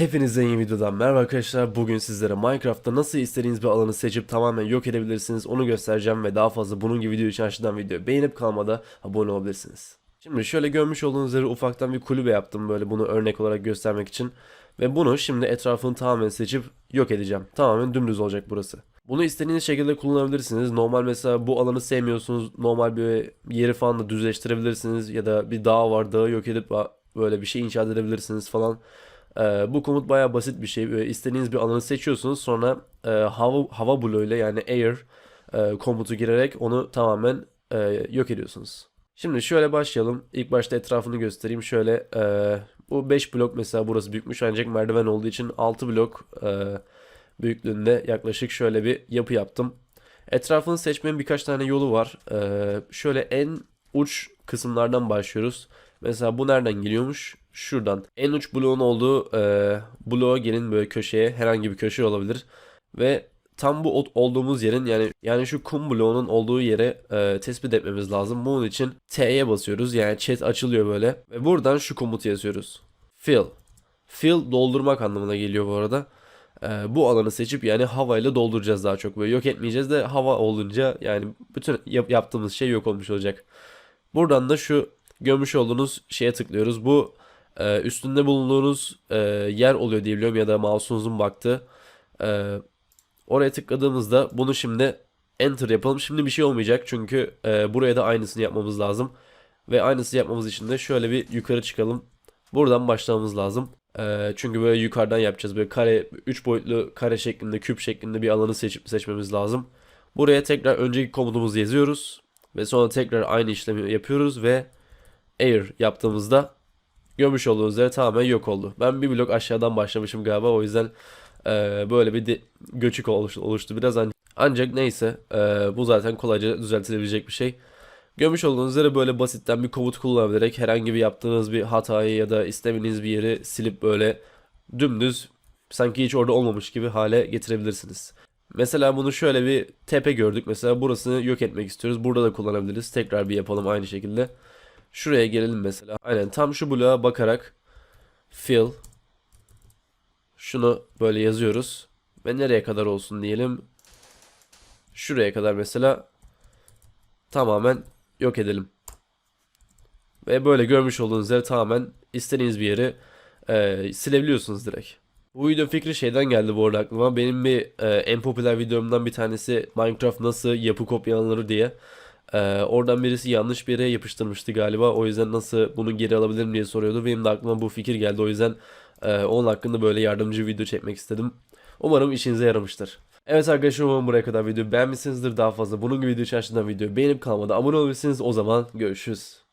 Hepinize yeni videodan merhaba arkadaşlar. Bugün sizlere Minecraft'ta nasıl istediğiniz bir alanı seçip tamamen yok edebilirsiniz onu göstereceğim ve daha fazla bunun gibi video için aşağıdan videoyu beğenip kalmada abone olabilirsiniz. Şimdi şöyle görmüş olduğunuz üzere ufaktan bir kulübe yaptım böyle bunu örnek olarak göstermek için. Ve bunu şimdi etrafını tamamen seçip yok edeceğim. Tamamen dümdüz olacak burası. Bunu istediğiniz şekilde kullanabilirsiniz. Normal mesela bu alanı sevmiyorsunuz. Normal bir yeri falan da düzleştirebilirsiniz. Ya da bir dağ var dağı yok edip böyle bir şey inşa edebilirsiniz falan. Ee, bu komut bayağı basit bir şey. Böyle bir alanı seçiyorsunuz. Sonra e, hava, hava bloğu ile yani air e, komutu girerek onu tamamen e, yok ediyorsunuz. Şimdi şöyle başlayalım. İlk başta etrafını göstereyim. Şöyle e, bu 5 blok mesela burası büyükmüş ancak merdiven olduğu için 6 blok e, büyüklüğünde yaklaşık şöyle bir yapı yaptım. Etrafını seçmenin birkaç tane yolu var. E, şöyle en uç kısımlardan başlıyoruz. Mesela bu nereden geliyormuş? Şuradan. En uç bloğun olduğu e, bloğa gelin böyle köşeye herhangi bir köşe olabilir. Ve tam bu olduğumuz yerin yani yani şu kum bloğunun olduğu yere e, tespit etmemiz lazım. Bunun için T'ye basıyoruz. Yani chat açılıyor böyle. Ve buradan şu komutu yazıyoruz. Fill. Fill doldurmak anlamına geliyor bu arada. E, bu alanı seçip yani havayla dolduracağız daha çok. Böyle yok etmeyeceğiz de hava olunca yani bütün yap- yaptığımız şey yok olmuş olacak. Buradan da şu görmüş olduğunuz şeye tıklıyoruz. Bu e, üstünde bulunduğunuz e, yer oluyor diye biliyorum ya da mouse'unuzun baktığı. E, oraya tıkladığımızda bunu şimdi enter yapalım. Şimdi bir şey olmayacak çünkü e, buraya da aynısını yapmamız lazım. Ve aynısını yapmamız için de şöyle bir yukarı çıkalım. Buradan başlamamız lazım. E, çünkü böyle yukarıdan yapacağız. Böyle kare, 3 boyutlu kare şeklinde, küp şeklinde bir alanı seçip seçmemiz lazım. Buraya tekrar önceki komutumuzu yazıyoruz. Ve sonra tekrar aynı işlemi yapıyoruz ve air yaptığımızda görmüş olduğunuz üzere tamamen yok oldu. Ben bir blok aşağıdan başlamışım galiba o yüzden e, böyle bir göçük oluştu, oluştu biraz an- ancak neyse e, bu zaten kolayca düzeltilebilecek bir şey. Görmüş olduğunuz üzere böyle basitten bir komut kullanabilerek herhangi bir yaptığınız bir hatayı ya da istemediğiniz bir yeri silip böyle dümdüz sanki hiç orada olmamış gibi hale getirebilirsiniz. Mesela bunu şöyle bir tepe gördük. Mesela burasını yok etmek istiyoruz. Burada da kullanabiliriz. Tekrar bir yapalım aynı şekilde. Şuraya gelelim mesela. Aynen tam şu bloğa bakarak fill şunu böyle yazıyoruz. Ve nereye kadar olsun diyelim. Şuraya kadar mesela tamamen yok edelim. Ve böyle görmüş olduğunuz üzere tamamen istediğiniz bir yeri e, silebiliyorsunuz direkt. Bu video fikri şeyden geldi bu arada aklıma. Benim bir e, en popüler videomdan bir tanesi Minecraft nasıl yapı kopyalanır diye. E, oradan birisi yanlış bir yere yapıştırmıştı galiba. O yüzden nasıl bunu geri alabilirim diye soruyordu. Benim de aklıma bu fikir geldi. O yüzden e, onun hakkında böyle yardımcı video çekmek istedim. Umarım işinize yaramıştır. Evet arkadaşlar umarım buraya kadar videoyu beğenmişsinizdir. Daha fazla bunun gibi video için videoyu beğenip kalmadan abone olabilirsiniz. O zaman görüşürüz.